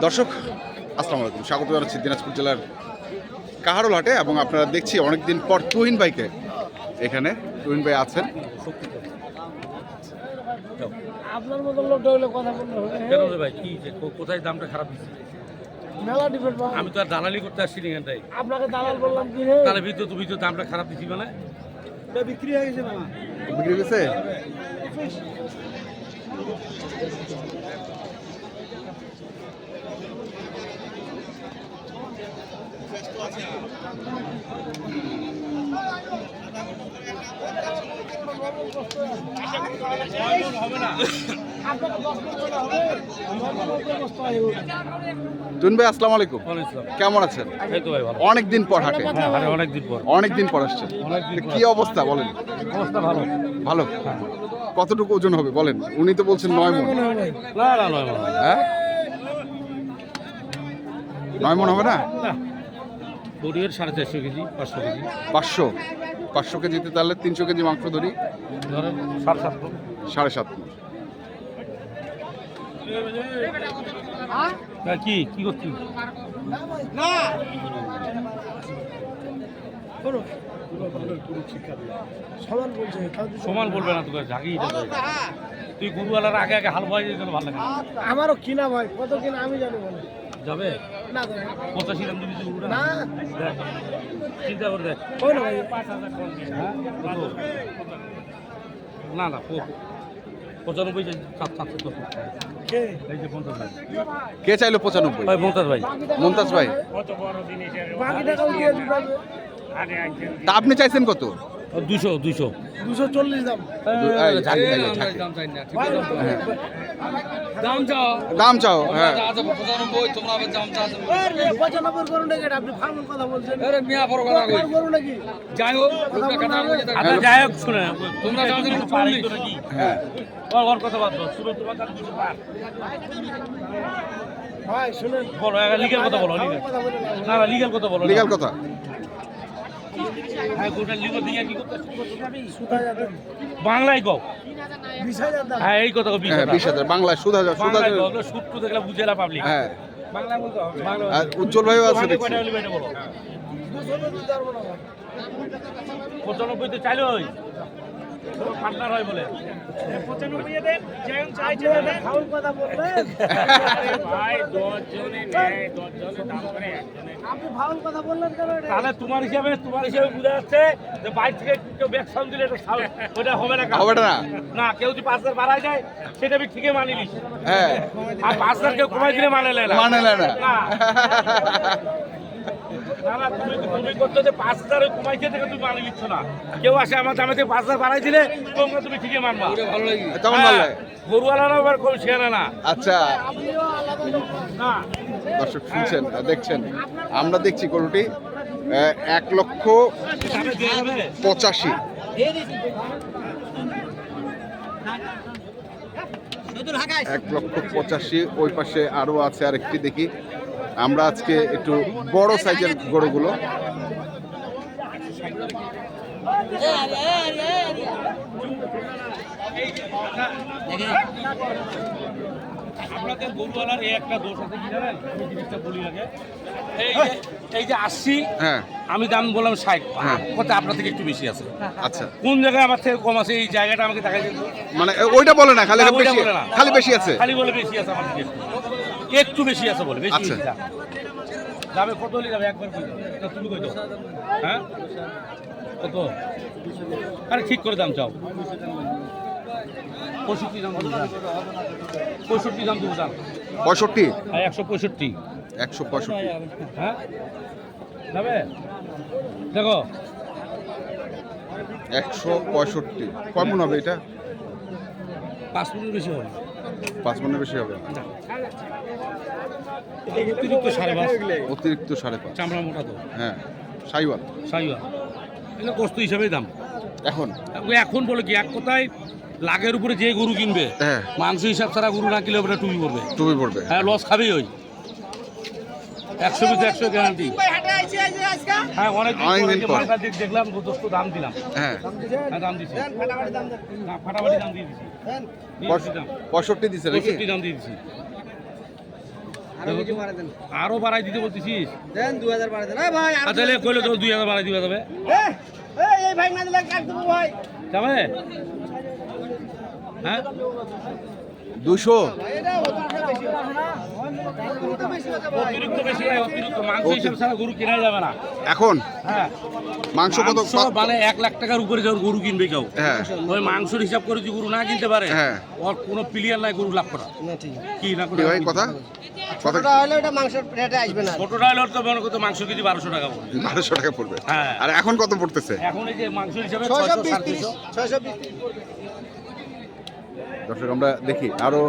দর্শক আসসালামু আলাইকুম। স্বাগত জানাচ্ছি দিনাজপুর জেলার কাহারোল হাটে এবং আপনারা দেখছি অনেকদিন পর তুহিন ভাইকে এখানে। তুহিন ভাই আছেন। আপনার মতো লোকটা হলে কথা বললে কেন রে ভাই কি যে কো- কোথায় দামটা খারাপ দিচ্ছে মেলা ডিপেন্ড আমি তো আর দালালি করতে আসছি এখানটাই আপনাকে দালাল বললাম কি রে? তাহলে ভিতর তুমি তো দামটা খারাপ দিচ্ছি মানে? বিক্রি হয়ে গেছে বিক্রি গেছে আপনাকে দশ মিনিট বলে হবে নব্বই বস্তা হয়ে উঠবে। তুহিন ভাই আসসালামু আলাইকুম। কেমন আছেন? ভালো। অনেকদিন পর হাটে। হ্যাঁ আরে অনেকদিন পর। আসছেন। কি অবস্থা বলেন? অবস্থা ভালো। ভালো? কতটুকু ওজন হবে বলেন? উনি তো বলছেন নয় মন। মনে। হ্যাঁ? নয় মন হবে না। বড়িয়ের সাড়ে চারশো কেজি পাঁচশো কেজি। পাঁচশো? পাঁচশো কেজিতে তাহলে তিনশো কেজি মাংস ধরি? ধরেন সাত সাতশো। সাড়ে সাত। হ্যাঁ, কি? কি করছি সমান বলবে না তোকে ঝাঁকি তুই গরুওয়ালার আগে আগে হাল বয়ে যেতে ভালো লাগে না। আমারও কিনা ভাই কত কিনা আমি জানি যাবে। পঁচাশি দাম না? চিন্তা করে দেখ। না ভাই। হ্যাঁ? না না পঁচানব্বই সাত সাতশো কে? এই যে পঞ্চাশ ভাই। কে চাইলো পঁচানব্বই? ভাই পঞ্চাশ ভাই। মমতাজ ভাই। তা আপনি চাইছেন কত? দুশো দুশো দুশো চল্লিশ দাম। দাম চাও? দাম চাও হ্যাঁ। তোমরা আবার দাম চাও? আপনি কথা বলছেন। মিয়া বড় কথা কই? যাই হোক আচ্ছা যাই হোক শুনে তোমরা দাম চাও পারি হ্যাঁ। ওর ওর কথা বাদ দাও শুনে তোমার কাছে দুশো পার ভাই শুনেন। বলো কথা না। কথা বলো লিগাল কথা হ্যাঁ গোটা লিগেল দিয়ে কি করতে সুতা যাতে বাংলায় কও? হাজার দাম হ্যাঁ এই কথা বিশ হ্যাঁ হাজার বাংলায় সুদ হাজার সুদ হাজার সুদ টু দেখলে বুঝে না পাবলিক হ্যাঁ। বাংলায় বলতে হবে। আর উজ্জ্বল ভাইও আছে ভাই। পঁচানব্বই তো চালু পার্টনার হয় বলে? আপনি একটা ফাউল কথা বললেন। ভাই দশ জনে নেয় দশ জনে দাম করে আপনি ফাউল কথা বললেন কেন তাহলে তোমার হিসাবে তোমার হিসাবে বুঝে যাচ্ছে যে বাইরে থেকে কেউ সাউন্ড দিলে এটা সাউন্ড ওটা হবে না হবে না। না কেউ যদি পাঁচ হাজার বাড়ায় যায় সেটা আমি ঠিকই মানি নিস হ্যাঁ। আর পাঁচ হাজার কেউ কমাই দিলে মানে না। মানে না। না না। না, না, তুমি তুমি করছ যে পাঁচ হাজার কমাইছে থেকে তুমি মানে নিচ্ছ না। কেউ আসে আমার দামে থেকে পাঁচ হাজার বাড়াই দিলে তোমরা তুমি ঠিকই মানবা। ভালো লাগে। তখন ভালো লাগে। গরুওয়ালারা আবার কম শেয়ারে না। আচ্ছা। আপনিও আলাদা লোক। না। দর্শক শুনছেন দেখছেন। আমরা দেখছি গরুটি এক লক্ষ পঁচাশি। এক লক্ষ পঁচাশি ওই পাশে আরও আছে আরেকটি দেখি। আমরা আজকে একটু বড় সাইজের গরুগুলো। আপনাদের গরুওয়ালার এই একটা দোষ আছে কি জানেন? আমি জিনিসটা বলি আগে। এই যে এই যে আশি হ্যাঁ। আমি দাম বললাম ষাট। হ্যাঁ। কথা আপনার থেকে একটু বেশি আছে। আচ্ছা। কোন জায়গায় আমার থেকে কম আছে এই জায়গাটা আমাকে দেখাই মানে ওইটা বলে না খালি বেশি। খালি বেশি আছে। খালি বলে বেশি আছে আমার একটু বেশি আছে বলে বেশি আচ্ছা। বেশি যাবে কত হলে যাবে? একবার কই দাও। না, তুমি কই দাও? হ্যাঁ? কত? আরে ঠিক করে দাম চাও। পঁয়ষট্টি দাম। পঁয়ষট্টি দাম দেবো দাম পঁয়ষট্টি? হ্যাঁ একশো পঁয়ষট্টি। একশো পঁয়ষট্টি। হ্যাঁ? যাবে? দেখো। একশো পঁয়ষট্টি। কেমন হবে এটা? পাঁচ মিনিট বেশি হবে। পাঁচ মনের বেশি হবে। অতিরিক্ত সাড়ে পাঁচ। অতিরিক্ত সাড়ে পাঁচ। চামড়া মোটা তো। হ্যাঁ সাইওয়াল। সাইওয়া এগুলো কষ্ট হিসাবেই দাম। এখন? এখন বলে কি এক কথায় লাগের উপরে যে গরু কিনবে হ্যাঁ। মাংস হিসাব ছাড়া গরু না কিনলে ওটা টুপি পড়বে টুপি পড়বে হ্যাঁ লস খাবেই ওই। একশো বিশ একশো গ্যারান্টি হ্যাঁ অনেক পরে। দেখলাম দাম দিলাম। হ্যাঁ। দাম দিছি? ফাটাফাটি দাম দেন। না ফাটাফাটি দাম দিয়ে দিছি। দেন। দিয়ে দিছি দাম। পঁয়ষট্টি দিছে পঁয়ষট্টি দাম দিয়ে দিছি। আরও বাড়াই দিতে বলতেছিস? তাহলে কইলে তো দুই হাজার বাড়াই দিবা যাবে এই, এই, এই ভাই না দিলে কাট দেবো ভাই? যাবে? হ্যাঁ? দুশো? এখন? হ্যাঁ। মাংস কত মানে এক লাখ টাকার উপরে গরু কিনবে কেউ হ্যাঁ। ওই মাংসের হিসাব করে যদি গরু না কিনতে পারে হ্যাঁ। ওর কোনো প্লেয়ার নাই গরু লাভ করা না, ঠিক। আছে। কি না কথা? কথা ছোটটা হলে ওটা মাংসের রেটে আসবে না। ছোট ডায়লর তো মনে করতো মাংস কেজি বারোশো টাকা পড়বে। বারোশো টাকা পড়বে। হ্যাঁ। আর এখন কত পড়তেছে? এখন এই যে মাংস হিসাবে ছয়শো বিশ ছয়শো। বিশ। দর্শক আমরা দেখি আরও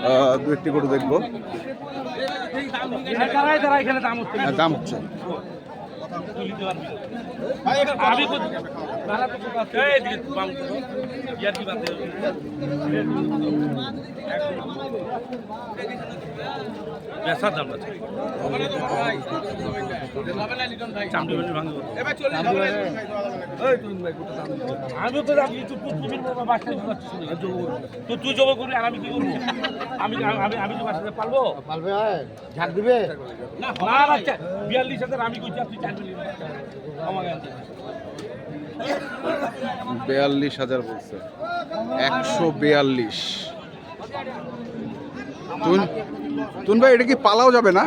আহ, দু একটি গরু দেখব। দাম হচ্ছে। হ্যাঁ, দাম পারবি আমি তো আছে? আছে। তুই জমা করবি আর আমি কি করব আমি আমি আমি তোমার সাথে পারব পারবে ঝাঁক দিবে? না না বিয়াল্লিশ হাজার আমি কইছি আপনি চার মিলিয়ন আমাকে বিয়াল্লিশ হাজার বলছে। একশো বিয়াল্লিশ। তুন ভাই এটা কি পালাও যাবে না?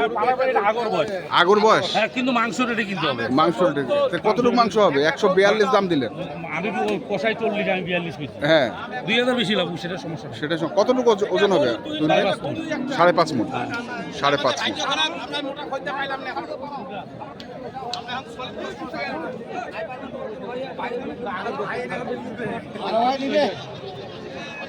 আগর বয়স। হ্যাঁ কিন্তু মাংস রেটে কিনতে হবে। মাংস কতটুকু মাংস হবে? একশো বিয়াল্লিশ দাম দিলেন আমি তো কষাই চল্লিশ আমি বিয়াল্লিশ হ্যাঁ। দুই হাজার বেশি লাগবে সেটা সমস্যা সেটা কতটুকু ওজন হবে? তুন ভাই? সাড়ে পাঁচ মুট। সাড়ে পাঁচ মুট। আর ভাই দিবে তো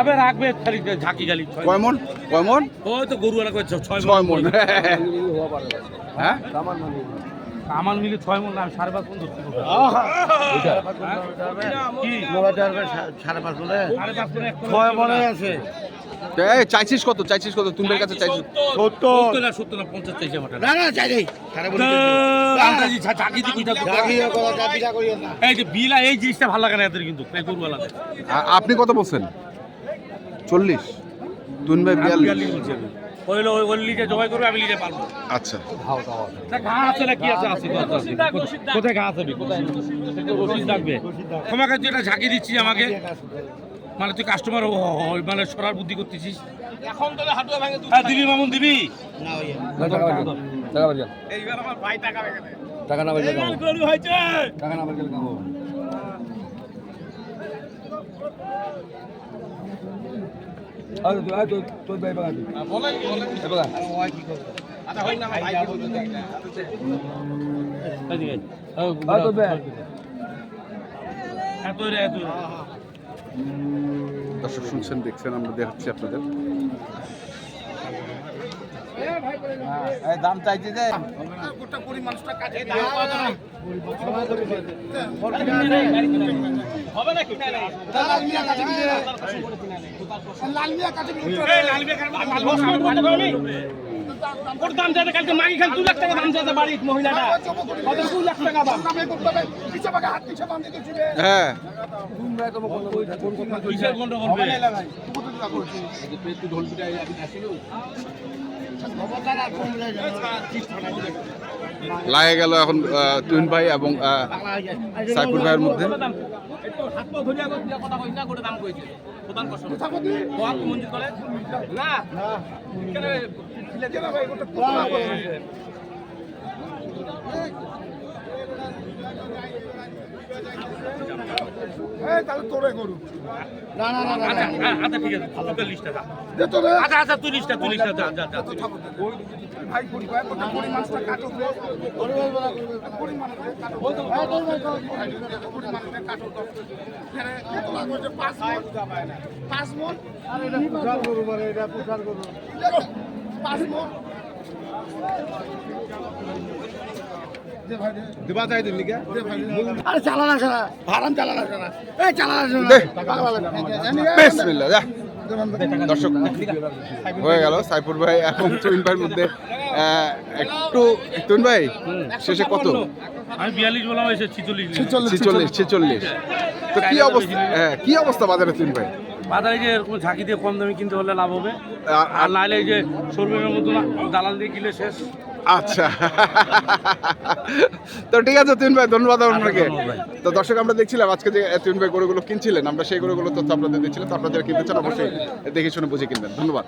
আবে রাখবে খালি ঝাঁকি গালি কয় মন? কয় মন? ওই তো গরু এলাকা ছয় ছয় মন। হ্যাঁ? আমার মিলে ছয় মন আমি সাড়ে পাঁচ মন ধরতে পাঁচ সাড়ে পাঁচ মনে ছয় মনে আছে। এই চাইছিস কত? চাইছিস কত? ভাইয়ের কাছে চাইছিস? সত্তর। না সত্তর না পঞ্চাশ চাইছে আমার না না চাই নেই আপনি কত বলছেন? চল্লিশ? তুন ভাই আমি বিয়াল্লিশ। বিয়াল্লিশ ওই জবাই করবে আমি লিজে পারব। আচ্ছা। তা ঘা আছে না কি আছে? আছে তো আছে, আছে। কোথায় ঘা আছে? কোথায় রসিদ থাকবে তোমাকে ঝাঁকি দিচ্ছিস আমাকে। মানে তুই কাস্টমার মানে সরার বুদ্ধি করতেছিস। এখন তোলে হাঁটুয়া ভাঙে হ্যাঁ দিবি মামুন দিবি? এইবার আমার ভাই টাকা ভেঙে দেয়। টাকা না পাইলে এই মাল গরু হয়েছে। টাকা না পাইলে কামো আরে তুই আয় তো তোর ভাই বাগা তুই এ বাগা এদিকে। আয় তোর ভাই। এত রে এত রে। দর্শক শুনছেন দেখছেন আমরা দেখাচ্ছি আপনাদের। দাম চাইছি যে। এই লাল বেকার ওর দাম যাতে কালকে মাগি খান দু লাখ টাকা দাম যাতে মহিলাটা। কত? দু লাখ টাকা দাম। হ্যাঁ? লাগে গেল এখন তুহিন ভাই এবং সাইফুল ভাইয়ের মধ্যে। কথা কইনা করে করে না না ভাই না আচ্ছা আচ্ছা ঠিক আছে তোকে লিস্টটা দাও আচ্ছা আচ্ছা তুই লিস্টটা তুই লিস্টটা যা যা যা তুই পুষার গরু বলে এটা পুষার লিখে আরে চালানা হারাম চালানা এই চালানা দর্শক হয়ে গেল সাইফুর ভাই এবং তুইন ভাইয়ের মধ্যে আহ, একটু তুইন ভাই শেষে কত? আমি বিয়াল্লিশ বললাম ছিচল্লিশ ছিচল্লিশ ছিচল্লিশ। তো কি অবস্থা হ্যাঁ কি অবস্থা বাজারে তুইন ভাই? বাজারে যে এরকম ঝাঁকি দিয়ে কম দামে কিনতে হলে লাভ হবে। আর- নাহলে যে শোরুমের মতো দালাল দিয়ে কিনলে শেষ। আচ্ছা। তো ঠিক আছে তিন ভাই ধন্যবাদ আপনাকে। ধন্যবাদ ভাই। তো দর্শক আমরা দেখছিলাম আজকে যে তিন ভাই গরুগুলো কিনছিলেন আমরা সেই গরুগুলো তথ্য আপনাদের দিচ্ছিলাম তো আপনাদের কিনতে চান অবশ্যই দেখে শুনে বুঝে কিনবেন। ধন্যবাদ।